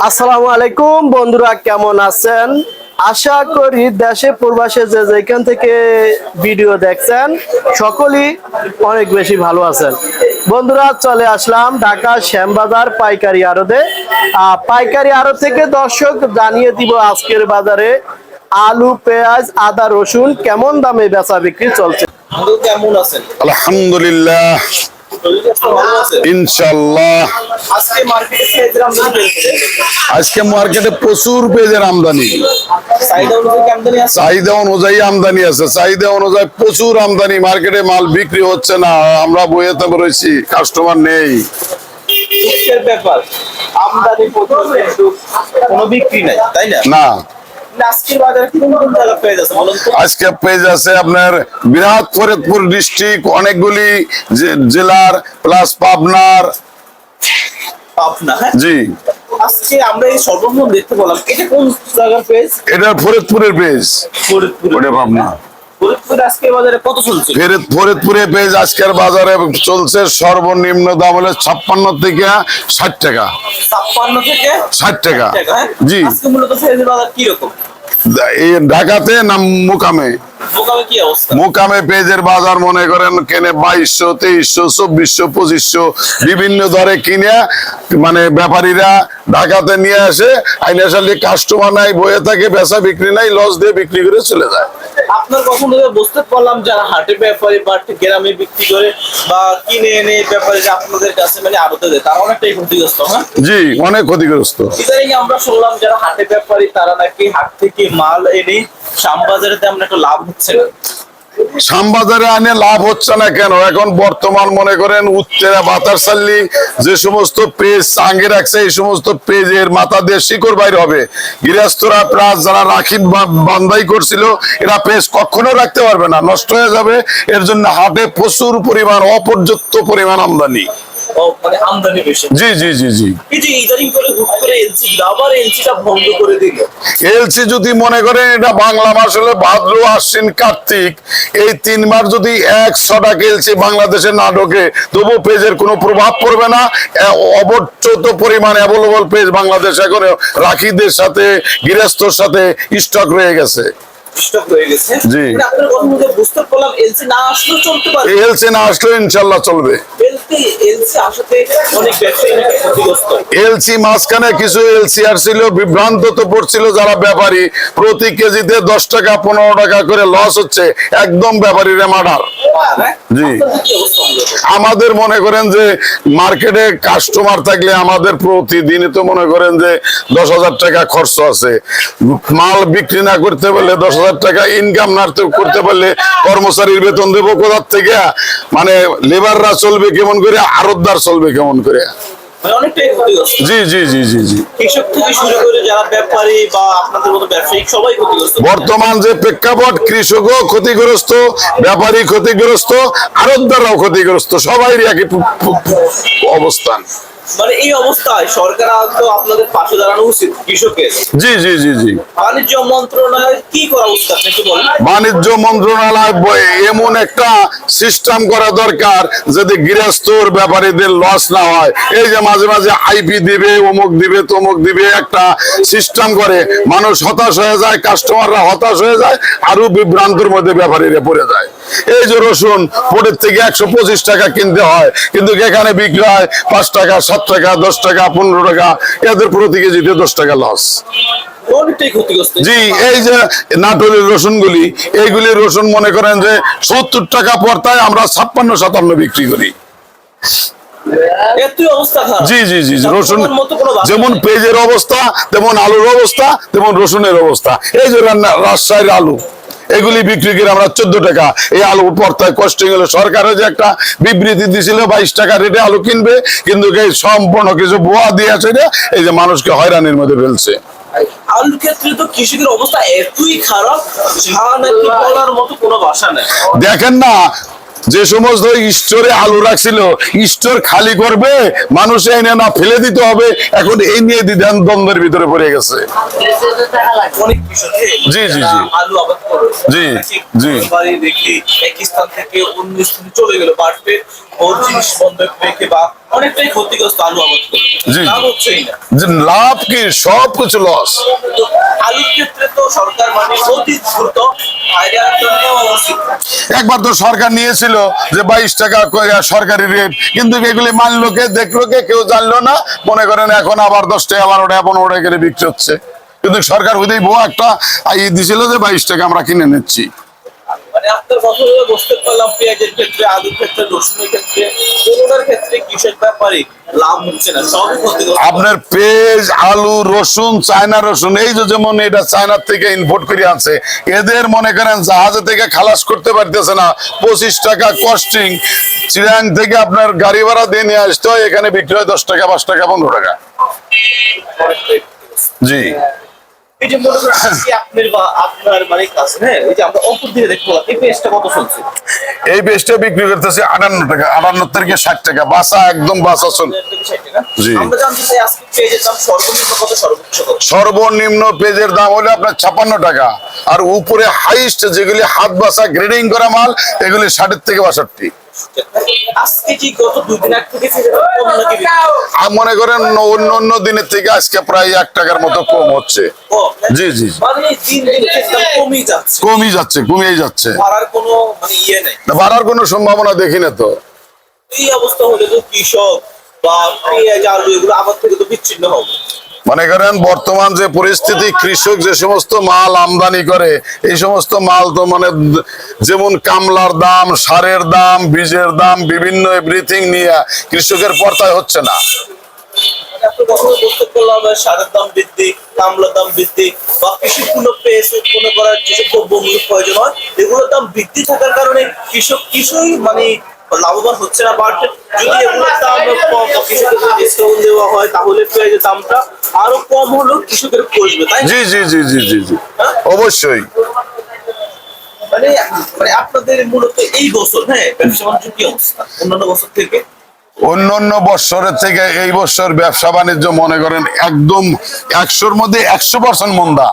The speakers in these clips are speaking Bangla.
আসসালামু আলাইকুম বন্ধুরা কেমন আছেন? আশা করি দেশে প্রবাসে যে যেখান থেকে ভিডিও দেখছেন সকলেই অনেক বেশি ভালো আছেন। বন্ধুরা চলে আসলাম ঢাকা শ্যামবাজার পাইকারি আড়তে। আহ, পাইকারি আড়ত থেকে দর্শক জানিয়ে দিব আজকের বাজারে আলু পেঁয়াজ আদা রসুন কেমন দামে বেচা বিক্রি চলছে? আদৌ কেমন আছেন? আলহামদুলিল্লাহ। ইনশাল্লাহ। আজকে মার্কেটে প্রচুর আমদানি চাহিদা অনুযায়ী আমদানি আছে? চাহিদা অনুযায়ী আমদানি আছে। চাহিদা অনুযায়ী প্রচুর আমদানি। মার্কেটে মাল বিক্রি হচ্ছে না। আমরা বইয়েতে রয়েছি কাস্টমার নেই। ব্যাপার? আমদানি কোনো বিক্রি নাই তাই না? না। আজকে পেজ আছে আপনার বিরাট ফরিদপুর ডিস্ট্রিক্ট অনেকগুলি জেলার প্লাস পাবনার। পাবনা হ্যাঁ? জি। আজকে আমরা এই সর্বপ্রথম দেখতে পেলাম এটা কোন জায়গার পেঁয়াজ এটা ফরিদপুরের পেজ। ফরিদপুর ওটা পাবনা। ফরিদপুর আজকের বাজারে চলছে সর্বনিম্ন দাম হলো ছাপ্পান্ন থেকে ষাট টাকা। ছাপ্পান্ন থেকে ষাট টাকা। হ্যাঁ? জি। মূলত পেঁয়াজের বাজার কি রকম এই ঢাকাতে না মুকামে। মোকামে পেজের বাজার মনে করেন কেনে বাইশশো তেইশশো চব্বিশশো পঁচিশশো বিভিন্ন দরে কিনে মানে ব্যাপারীরা ঢাকাতে নিয়ে আসে। আইনে আসলে কাস্টমার নাই বয়ে থাকে বেচা বিক্রি নাই লস দিয়ে বিক্রি করে চলে যায়। আপনার কথা বুঝতে পারলাম যারা হাটে ব্যাপারে বা গ্রামে বিক্রি করে বা কিনে এনে ব্যাপারে আপনাদের কাছে মানে আড়তে দেয় তারা অনেকটাই ক্ষতিগ্রস্ত হ্যাঁ জি অনেক ক্ষতিগ্রস্ত। ইদানিং আমরা শুনলাম যারা হাটে ব্যাপারী তারা নাকি হাট থেকে মাল এনে একটা লাভ হচ্ছে না। আনে লাভ হচ্ছে না কেন? এখন বর্তমান মনে করেন উত্তেরা যে সমস্ত পেজ রাখছে, এই সমস্ত পেজের মাথা দিয়ে শিকড় বাইর হবে। গৃহস্থরা প্লাস যারা রাখি বান্ধাই করছিল, এরা পেজ কখনো রাখতে পারবে না। নষ্ট হয়ে যাবে। এর জন্য হাটে প্রচুর পরিমাণ অপর্যাপ্ত পরিমাণ আমদানি। মানে আমদানি বেশি। জি জি জি জি। এই যে ইদানিং করে হুট করে এলসি আবার এলসিটা বন্ধ করে দিল। এলসি যদি মনে করেন এটা বাংলা মাস হলে ভাদ্র আশ্বিন কার্তিক এই তিন মাস যদি একশো টাকা এলসি বাংলাদেশে না ঢোকে তবু পেজের কোনো প্রভাব পড়বে না। অবচ্যত পরিমাণ অ্যাভেলেবল পেজ বাংলাদেশ এখন রাখিদের সাথে গৃহস্থর সাথে স্টক রয়ে গেছে। জি। বুঝতে পারলাম এলসি না আসলেও চলতে পারে এলসি না আসলে চলবে এলসি মাঝখানে কিছু এলসি বিভ্রান্ত তো পড়ছিল যারা ব্যাপারী প্রতি কেজিতে দশ টাকা পনেরো টাকা করে লস হচ্ছে একদম ব্যাপারীরা মার্ডার হ্যাঁ? জি। অবস্থা মূলত? আমাদের মনে করেন যে মার্কেটে কাস্টমার থাকলে আমাদের প্রতিদিনই তো মনে করেন যে দশ হাজার টাকা খরচ আছে মাল বিক্রি না করতে পারলে দশ হাজার টাকা ইনকাম না করতে পারলে কর্মচারীর বেতন দেবো কোথার থেকে? মানে লেবাররা চলবে কেমন করে? আরতদার চলবে কেমন করে? মানে জি জি জি জি জি। বর্তমান যে প্রেক্ষাপট কৃষকও ক্ষতিগ্রস্ত ব্যাপারী ক্ষতিগ্রস্ত আরতদাররাও ক্ষতিগ্রস্ত সবাই একই অবস্থান। মানে এই অবস্থায় সরকার তো আপনাদের পাশে দাঁড়ানো উচিত কৃষকের জি জি জি জি। বাণিজ্য মন্ত্রণালয় কি করা উচিত আপনি একটু বলেন। বাণিজ্য মন্ত্রণালয় এমন একটা সিস্টেম করা দরকার যদি গৃহস্থর ব্যাপারীদের লস না হয়। এই যে মাঝে মাঝে আইপি দিবে অমুক দিবে তমুক দিবে একটা সিস্টেম করে। মানুষ হতাশ হয়ে যায় কাস্টমাররা হতাশ হয়ে যায় আরও বিভ্রান্তর মধ্যে ব্যাপারীরা পড়ে যায়। এই যে রসুন পোটের থেকে একশো পঁচিশ টাকা কিনতে হয় কিন্তু এখানে বিক্রি হয় পাঁচ টাকা সাত টাকা দশ টাকা পনেরো টাকা এদের প্রতি কেজিতে দশ টাকা লস জি এই যে নাটোরের রসুন গুলি এইগুলি রসুন মনে করেন যে সত্তর টাকা পড়তায় আমরা ছাপ্পান্ন সাতান্ন বিক্রি করি। জি জি জি রসুন যেমন। পেঁয়াজের অবস্থা তেমন আলুর অবস্থা তেমন রসুনের অবস্থা। এই যে রাজশাহীর আলু। এগুলি বিক্রি করে আমরা চোদ্দ টাকা। এই আলু পড়তায় কষ্ট গেল সরকারও যে একটা বিবৃতি দিছিল বাইশ টাকা রেটে আলু কিনবে কিন্তু এই সম্পূর্ণ কিছু বোয়া দিয়ে আছে এই যে মানুষকে হয়রানির মধ্যে ফেলছে। আলুর ক্ষেত্রে তো কৃষকের অবস্থা এতই খারাপ যা নাকি বলার মতো কোনো ভাষা নেই। দেখেন না যে সমস্ত স্টোরে আলু রাখছিল স্টোর খালি করবে মানুষ এনে না ফেলে দিতে হবে এখন এই নিয়ে দ্বিধান দ্বন্দ্বের ভিতরে পড়ে গেছে জি, জি, জি। জি, জি। বাড়ি স্থান থেকে অন্য স্থানে চলে গেল বাড়তে ওর জিনিস বন্ধক রেখে বা অনেকটাই ক্ষতিগ্রস্ত আলু আবাদ জি। লাভ হচ্ছেই না যে লাভ কি সব কিছু লস তো আলুর ক্ষেত্রে তো সরকার মানে অতি দ্রুত একবার তো সরকার নিয়েছিল যে বাইশ টাকা করে সরকারি রেট। কিন্তু এগুলি মানলো কে, দেখল কে, কেউ জানলো না। মনে করেন এখন আবার দশ টাকা, বারো টাকা, পনেরো টাকা করে বিক্রি হচ্ছে। কিন্তু সরকার ওদের বউ একটা ই দিছিল যে বাইশ টাকা আমরা কিনে নিচ্ছি। মানে আপনার কথা হয়ে বুঝতে পারলাম পেঁয়াজের ক্ষেত্রে আলুর ক্ষেত্রে রসুনের ক্ষেত্রে করোনার ক্ষেত্রে কৃষক ব্যাপারে লাভ হচ্ছে না? সবই ক্ষতিগ্রস্ত আপনার পেঁয়াজ আলু রসুন চায়না রসুন এই যে যেমন এটা চায়নার থেকে ইম্পোর্ট করে আনছে এদের মনে করেন জাহাজে থেকে খালাস করতে পারতেছে না পঁচিশ টাকা কস্টিং চিরাং থেকে আপনার গাড়ি ভাড়া দিয়ে নিয়ে আসতে হয় এখানে বিক্রি হয় দশ টাকা পাঁচ টাকা পনেরো টাকা। জি। এই যে মনে করেন আজকে আপনার বা আপনার মানে কাছে হ্যাঁ? এই যে আমরা অপর দিকে দেখব এই পেঁয়াজটা কত চলছে? এই পেস্টটা বিক্রি করতেছে আটান্ন টাকা আটান্ন থেকে ষাট টাকা বাসা একদম বাসা চল। সর্বনিম্ন পেজের দাম হলো আপনার ছাপান্ন টাকা। আর উপরে হাইস্ট যেগুলি হাত বাসা গ্রেডিং করা মাল এগুলি ষাটের থেকে বাষট্টি। মনে করেন অন্য অন্য দিনের থেকে আজকে প্রায় এক টাকার মতো কম হচ্ছে। জি, জি। মানে কমই যাচ্ছে। কমই যাচ্ছে কমিয়ে যাচ্ছে। বাড়ার কোনো মানে ইয়ে বাড়ার কোনো সম্ভাবনা দেখি না তো। এই অবস্থা হলে তো কৃষক বা পেঁয়াজ আলু এগুলো আবার থেকে তো বিচ্ছিন্ন হবে। মনে করেন, বর্তমান যে পরিস্থিতি, কৃষক যে সমস্ত মাল আমদানি করে, এই সমস্ত মাল তো মানে যেমন কামলার দাম, সারের দাম, বীজের দাম, বিভিন্ন এভরিথিং নিয়ে কৃষকের পর্তায় হচ্ছে না। সারের দাম বৃদ্ধি কামলার দাম বৃদ্ধি বা প্রয়োজন হয় দাম বৃদ্ধি থাকার কারণে কৃষক কিছুই মানে লাভবান হচ্ছে না বাট যদি এগুলোর দাম কম বা কৃষকের ডিসকাউন্ট দেওয়া হয় তাহলে পেঁয়াজের দামটা আরও কম হলেও কৃষকের পড়বে তাই জি জি জি জি জি জি। অবশ্যই। মানে মানে আপনাদের মূলত এই বছর হ্যাঁ ব্যবসা বাণিজ্য কি অবস্থা? অন্যান্য বছর থেকে? অন্যান্য বৎসরের থেকে এই বছর ব্যবসা বাণিজ্য মনে করেন একদম একশোর মধ্যে একশো পার্সেন্ট মন্দা।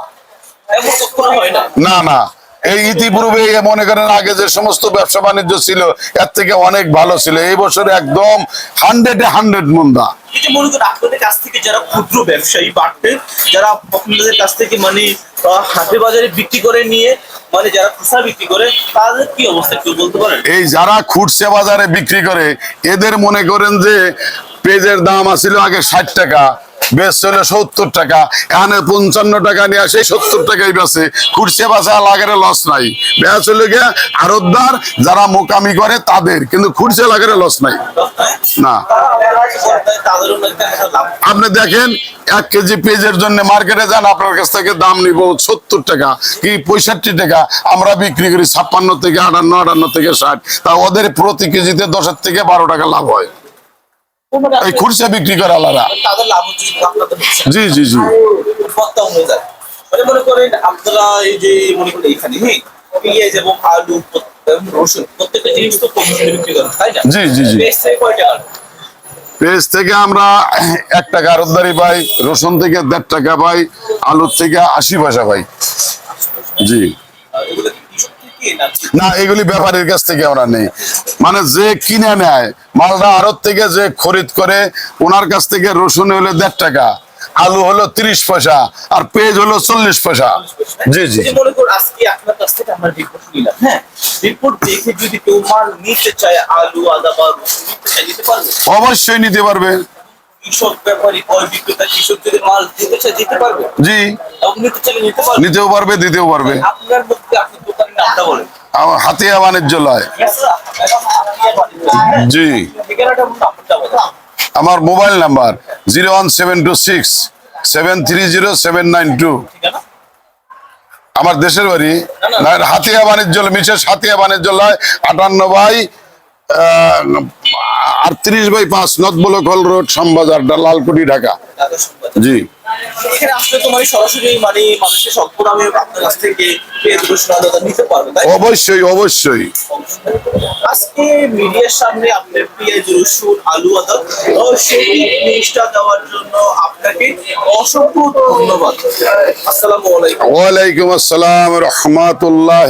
হয় না না। এই ইতিপূর্বে মনে করেন আগে যে সমস্ত ব্যবসা বাণিজ্য ছিল এর থেকে অনেক ভালো ছিল। এই বছর একদম হান্ড্রেডে হান্ড্রেড মন্দা। এই যে আপনাদের কাছ থেকে যারা ক্ষুদ্র ব্যবসায়ী বাড়তে যারা আপনাদের কাছ থেকে মানে হাটে বাজারে বিক্রি করে নিয়ে মানে যারা খুচরা বিক্রি করে তাদের কি অবস্থা কেউ বলতে পারেন? এই যারা খুচছে বাজারে বিক্রি করে এদের মনে করেন যে পেঁয়াজের দাম আছিল আগে ষাট টাকা বেশ সত্তর টাকা এখানে পঞ্চান্ন টাকা নিয়ে আসে, সত্তর টাকাই বেছে খুচছে বাজার লাগারে লস নাই। বেশ হলে আরতদার যারা মোকামি করে তাদের, কিন্তু খুচছে লাগারে লস নাই। না। আপনি দেখেন, এক কেজি পেঁয়াজের জন্য মার্কেটে যান, আপনার কাছ থেকে দাম নিব সত্তর টাকা, কি পঁয়ষট্টি টাকা, আমরা বিক্রি করি ছাপ্পান্ন থেকে আটান্ন আটান্ন থেকে ষাট, তা ওদের প্রতি কেজিতে দশের থেকে বারো টাকা লাভ হয়। এই খুরসা বিক্রি করে না। জি জি জি। মানে মনে করেন আপনারা এই যে মনে করেন এখানে হ্যাঁ পেঁয়াজ এবং আলু রসুন প্রত্যেকটা জিনিস তো কম বিক্রি করেন তাই না? জি, জি, জি। পেঁয়াজ থেকে আমরা এক টাকা আরতদারি পাই রসুন থেকে দেড় টাকা পাই আলুর থেকে আশি পয়সা পাই। জি। না এগুলি ব্যাপারীর কাছ থেকে আমরা নেই। মানে যে কিনে নেয় মালটা আড়ত থেকে যে খরিদ করে ওনার কাছ থেকে রসুন হলো দেড় টাকা আলু হলো তিরিশ পয়সা আর পেঁয়াজ হলো চল্লিশ পয়সা। জি জি। মনে করুন আজকে আপনার কাছ থেকে আমরা রিপোর্ট নিলাম হ্যাঁ? রিপোর্ট দেখে যদি কেউ মাল নিতে চায় আলু আদা বা রসুন নিতে চায় নিতে পারবে? অবশ্যই নিতে পারবে। কৃষক ব্যাপারী ক্রয় বিক্রেতা কৃষক যদি মাল দিতে চায় দিতে পারবে? জি। নিতে চাইলে নিতে পারবে? নিতেও পারবে দিতেও পারবে। আপনার মধ্যে আমার হাতিয়া জি ঠিকানাটা নাম্বারটা বলেন আমার mobile number zero one seven two six seven three zero seven nine two. আমার দেশের বাড়ি হাতিয়া বাণিজ্য মিসেস হাতিয়া বাণিজ্য লয় আটান্ন বাই আটত্রিশ বাই পাঁচ north block road Shyambazar Lalkuti Dhaka. জি। মানে অবশ্যই অবশ্যই। আজকে মিডিয়ার সামনে আপনার পেঁয়াজ রসুন আলু আদা ও জিনিসটা দেওয়ার জন্য আপনাকে অসংখ্য ধন্যবাদ। আসসালামু আলাইকুম। ওয়ালাইকুম আসসালাম রহমতুল্লাহ